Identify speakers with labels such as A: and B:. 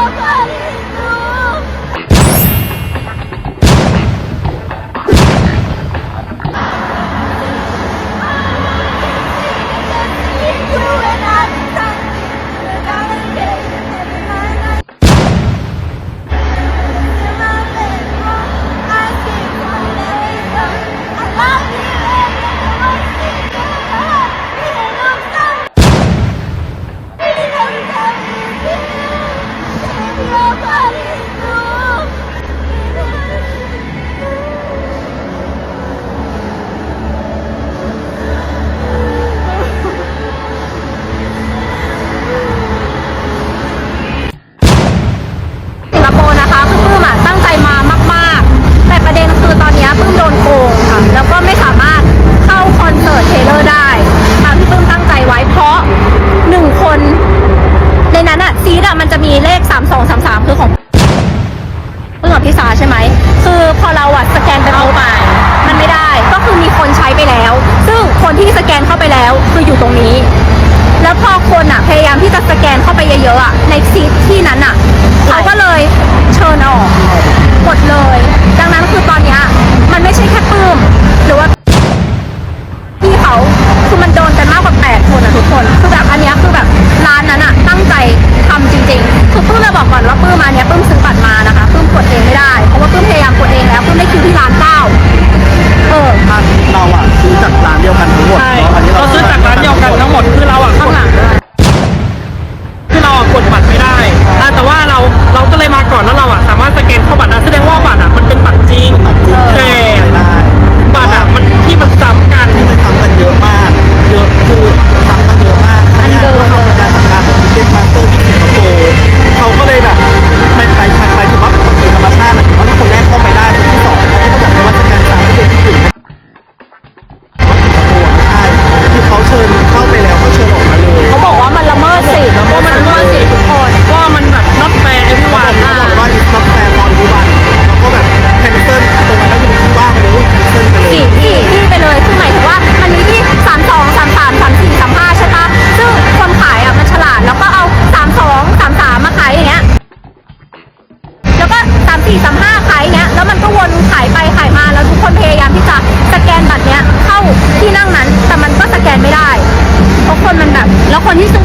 A: Calvary! Mom! าใช่ไหม คือพอเราอะสแกนไปเอาไป มันไม่ได้ ก็คือมีคนใช้ไปแล้ว ซึ่งคนที่สแกนเข้าไปแล้วคืออยู่ตรงนี้ แล้วพอคนอะพยายามที่จะสแกนเข้าไปเยอะๆอะในซีทที่นั้นอะ แล้วมันก็วนขาย
B: ไป
C: ขายมาแล้วทุก
A: คนพยายามที่จะสแกนบัตรเนี้ยเข้าที่นั่งนั้น แต่มันก็สแกนไม่ได้เพราะคนมันแบบ แล้วคนที่ซื้อ